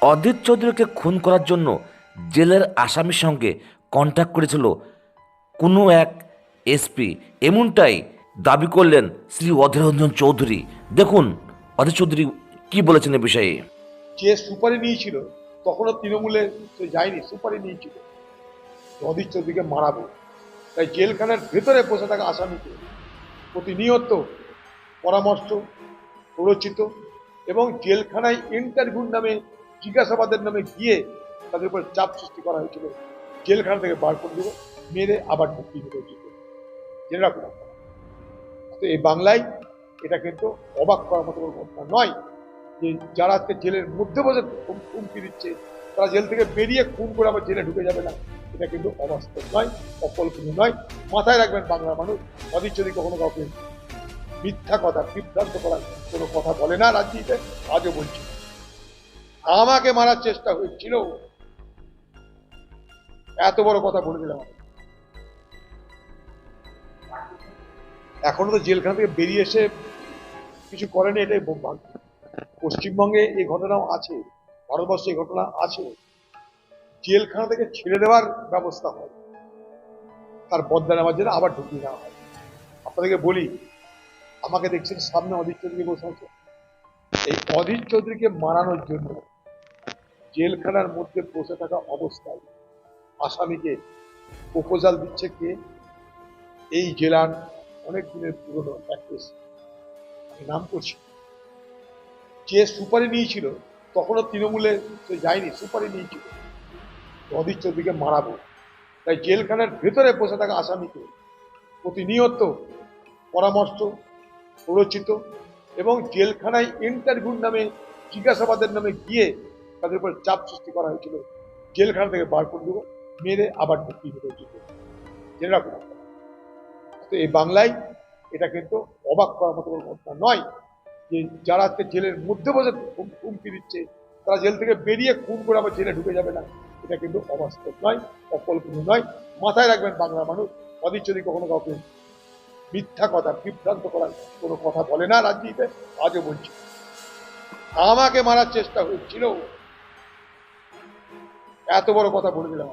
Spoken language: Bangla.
অদিত চৌধুরীকে খুন করার জন্য জেলের আসামির সঙ্গে কন্ট্যাক্ট করেছিল কোনো এক এসপি এমনটাই দাবি করলেন শ্রী অধীর রঞ্জন চৌধুরী। দেখুন, অধীর চৌধুরী কি বলেছেন এ বিষয়ে? যে সুপারি নিয়েছিল, তখনও তৃণমূলে সে যায়নি, সুপারি নিয়েছিল। অধীর চৌধুরীকে মারাবো। তাই জেলখানার ভেতরে বসে থাকা আসামিকে প্রতিনিয়ত পরামর্শ, প্ররোচিত এবং জেলখানায় ইন্টারভিউ নামে জিজ্ঞাসাবাদের নামে গিয়ে তাদের উপর চাপ সৃষ্টি করা হয়েছিল। জেলখানা থেকে বার করে দেবো, মেরে আবার মুক্তি দেবো জিতে জেনে রাখুন তো এই বাংলায় এটা কিন্তু অবাক করার মতো কোনো ঘটনা নয় যে যারা আজকে জেলের মধ্যে বসে হুম- হুমকি দিচ্ছে, তারা জেল থেকে বেরিয়ে খুন করে আবার জেলে ঢুকে যাবে না। এটা কিন্তু অবাস্তব নয়, অকল্পনীয় নয়। মাথায় রাখবেন বাংলার মানুষ, অধীর যদি কখনো কাউকে মিথ্যা কথা, বিভ্রান্ত করার কোনো কথা বলে না রাজনীতিতে, আজও বলছি। আমাকে মারার চেষ্টা হয়েছিল। এত বড় কথা বলে দিলাম এখনও তো জেলখানা থেকে বেরিয়ে এসে কিছু করেনি, এটাই ভাগ্য পশ্চিমবঙ্গে এই ঘটনাও আছে, ভারতবর্ষে এই ঘটনা আছে। জেলখানা থেকে ছেড়ে দেওয়ার ব্যবস্থা হয়। তার বদলা নেওয়ার জন্য আবার ঢুকিয়ে নেওয়া হয়। আপনাদেরকে বলি, আমাকে দেখছেন সামনে অধীর চৌধুরী বসে আছে। এই অধীর চৌধুরীকে মারানোর জন্য জেলখানার মধ্যে বসে থাকা অবস্থায় আসামিকে প্রপোজাল দিচ্ছে কে? এই জেলার অনেক দিনের পুরনো প্র্যাকটিস আমি নাম করছি। যে সুপারি নিয়েছিল, তখনও তৃণমূলে সে যায়নি, সুপারি নিয়েছিল। অধীর চৌধুরীকে মারাবো। তাই জেলখানার ভেতরে বসে থাকা আসামিকে প্রতিনিয়ত পরামর্শ, প্ররোচিত এবং জেলখানায় ইন্টারভিউর নামে, জিজ্ঞাসাবাদের নামে গিয়ে তাদের উপর চাপ সৃষ্টি করা হয়েছিল। জেলখানা থেকে বার করে দেবো, মেরে আবার ঢুকিয়ে জিতে জেনে রাখুন তো এই বাংলায় এটা কিন্তু অবাক করার মতো কোনো ঘটনা নয় যে যারা আজকে জেলের মধ্যে বসে হুম- হুমকি দিচ্ছে, তারা জেল থেকে বেরিয়ে খুন করে আবার জেলে ঢুকে যাবে না। এটা কিন্তু অবাস্তব নয়, অকল্পনীয় নয়। মাথায় রাখবেন বাংলার মানুষ অধীর যদি কখনো কাউকে মিথ্যা কথা, বিভ্রান্ত করার কোনো কথা বলে না রাজনীতিতে, আজও বলছি। আমাকে মারার চেষ্টা হয়েছিল এত বড় কথা বলে দিলাম।